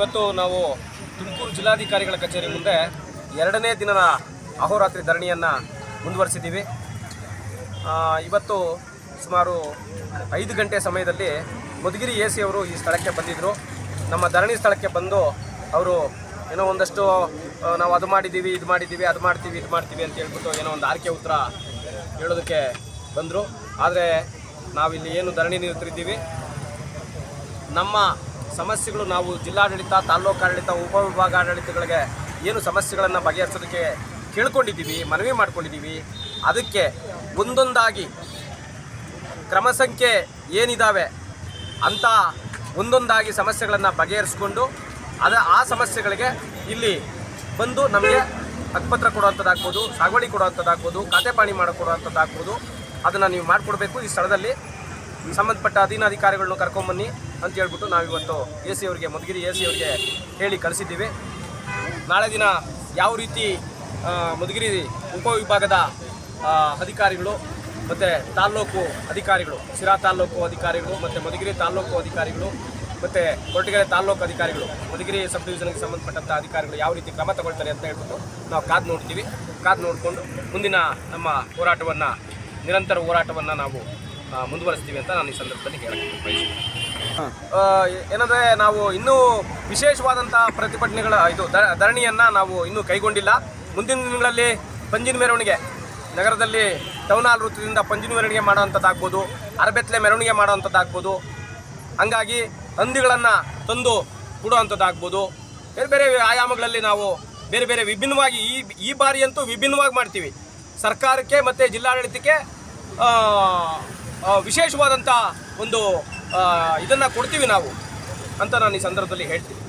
ಇವತ್ತು ನಾವು ತುಮಕೂರು ಜಿಲ್ಲಾಧಿಕಾರಿಗಳ ಕಚೇರಿ ಮುಂದೆ ಎರಡನೇ ದಿನದ ಅಹೋರಾತ್ರಿ ಧರಣಿಯನ್ನು ಮುಂದುವರಿಸಿದ್ದೀವಿ. ಇವತ್ತು ಸುಮಾರು ಐದು ಗಂಟೆ ಸಮಯದಲ್ಲಿ ಮಧುಗಿರಿ ಎ ಅವರು ಈ ಸ್ಥಳಕ್ಕೆ ಬಂದಿದ್ದರು ನಮ್ಮ ಧರಣಿ ಸ್ಥಳಕ್ಕೆ ಬಂದು ಅವರು ಏನೋ ಒಂದಷ್ಟು ನಾವು ಅದು ಮಾಡಿದ್ದೀವಿ, ಇದು ಮಾಡಿದ್ದೀವಿ, ಅದು ಮಾಡ್ತೀವಿ, ಇದು ಮಾಡ್ತೀವಿ ಅಂತ ಹೇಳ್ಬಿಟ್ಟು ಏನೋ ಒಂದು ಆರ್ಕೆ ಉತ್ತರ ಹೇಳೋದಕ್ಕೆ ಬಂದರು. ಆದರೆ ನಾವಿಲ್ಲಿ ಏನು ಧರಣಿ ನಿಂತಿದ್ದೀವಿ. ನಮ್ಮ ಸಮಸ್ಯೆಗಳು ನಾವು ಜಿಲ್ಲಾಡಳಿತ ತಾಲೂಕಾಡಳಿತ ಆಡಳಿತ ಉಪವಿಭಾಗ ಆಡಳಿತಗಳಿಗೆ ಏನು ಸಮಸ್ಯೆಗಳನ್ನು ಬಗೆಹರಿಸೋದಕ್ಕೆ ಕೇಳ್ಕೊಂಡಿದ್ದೀವಿ, ಮನವಿ ಮಾಡ್ಕೊಂಡಿದ್ದೀವಿ. ಅದಕ್ಕೆ ಒಂದೊಂದಾಗಿ ಕ್ರಮ ಸಂಖ್ಯೆ ಏನಿದ್ದಾವೆ ಅಂತ ಒಂದೊಂದಾಗಿ ಸಮಸ್ಯೆಗಳನ್ನು ಬಗೆಹರಿಸ್ಕೊಂಡು ಅದ ಆ ಸಮಸ್ಯೆಗಳಿಗೆ ಇಲ್ಲಿ ಬಂದು ನಮಗೆ ಹಕ್ಕುಪತ್ರ ಕೊಡುವಂಥದ್ದಾಗ್ಬೋದು, ಸಾಗುವಳಿ ಕೊಡುವಂಥದ್ದಾಗ್ಬೋದು, ಖಾತೆ ಪಾಣಿ ಮಾಡಿಕೊಡುವಂಥದ್ದಾಗ್ಬೋದು ಅದನ್ನು ನೀವು ಮಾಡಿಕೊಡ್ಬೇಕು ಈ ಸ್ಥಳದಲ್ಲಿ. ಸಂಬಂಧಪಟ್ಟ ಅಧೀನಾಧಿಕಾರಿಗಳನ್ನ ಕರ್ಕೊಂಬನ್ನಿ. ಅಂತ ಹೇಳ್ಬಿಟ್ಟು ನಾವಿವತ್ತು ಎ ಸಿ ಅವರಿಗೆ, ಮಧುಗಿರಿ ಎ ಸಿ ಅವರಿಗೆ ಹೇಳಿ ಕಳಿಸಿದ್ದೀವಿ. ನಾಳೆ ದಿನ ಯಾವ ರೀತಿ ಮಧುಗಿರಿ ಉಪವಿಭಾಗದ ಅಧಿಕಾರಿಗಳು ಮತ್ತು ತಾಲ್ಲೂಕು ಅಧಿಕಾರಿಗಳು ಸಿರಾ ತಾಲ್ಲೂಕು ಅಧಿಕಾರಿಗಳು ಮತ್ತು ಮಧುಗಿರಿ ತಾಲ್ಲೂಕು ಅಧಿಕಾರಿಗಳು ಮತ್ತು ಕೊರಟಗೆರೆ ತಾಲ್ಲೂಕು ಅಧಿಕಾರಿಗಳು, ಮಧುಗಿರಿ ಸಬ್ ಡಿವಿಷನ್ಗೆ ಸಂಬಂಧಪಟ್ಟಂಥ ಅಧಿಕಾರಿಗಳು ಯಾವ ರೀತಿ ಕ್ರಮ ತಗೊಳ್ತಾರೆ ಅಂತ ಹೇಳ್ಬಿಟ್ಟು ನಾವು ಕಾದು ನೋಡ್ತೀವಿ. ಕಾದು ನೋಡಿಕೊಂಡು ಮುಂದಿನ ನಮ್ಮ ಹೋರಾಟವನ್ನು, ನಿರಂತರ ಹೋರಾಟವನ್ನು ನಾವು ಮುಂದುವರಿಸ್ತೀವಿ ಅಂತ ನಾನು ಈ ಸಂದರ್ಭದಲ್ಲಿ ಹೇಳಕ್ಕೆ ಏನಂದ್ರೆ ನಾವು ಇನ್ನೂ ವಿಶೇಷವಾದಂಥ ಪ್ರತಿಭಟನೆಗಳ, ಇದು ಧರಣಿಯನ್ನ ನಾವು ಇನ್ನೂ ಕೈಗೊಂಡಿಲ್ಲ. ಮುಂದಿನ ದಿನಗಳಲ್ಲಿ ಪಂಜಿನ ಮೆರವಣಿಗೆ, ನಗರದಲ್ಲಿ ಟೌನ್ ಹಾಲ್ ವೃತ್ತದಿಂದ ಪಂಜಿನ ಮೆರವಣಿಗೆ ಮಾಡೋವಂಥದ್ದಾಗ್ಬೋದು ಅರಬೆತ್ಲೆ ಮೆರವಣಿಗೆ ಮಾಡೋವಂಥದ್ದಾಗ್ಬೋದು ಹಂಗಾಗಿ ಹಂದಿಗಳನ್ನು ತಂದು ಕೊಡುವಂಥದ್ದಾಗ್ಬೋದು ಬೇರೆ ಬೇರೆ ಆಯಾಮಗಳಲ್ಲಿ ನಾವು ಬೇರೆ ಬೇರೆ ವಿಭಿನ್ನವಾಗಿ ಈ ಈ ಬಾರಿಯಂತೂ ವಿಭಿನ್ನವಾಗಿ ಮಾಡ್ತೀವಿ. ಸರ್ಕಾರಕ್ಕೆ ಮತ್ತು ಜಿಲ್ಲಾಡಳಿತಕ್ಕೆ ವಿಶೇಷವಾದಂಥ ಒಂದು ಇದನ್ನು ಕೊಡ್ತೀವಿ ನಾವು ಅಂತ ನಾನು ಈ ಸಂದರ್ಭದಲ್ಲಿ ಹೇಳ್ತೀನಿ.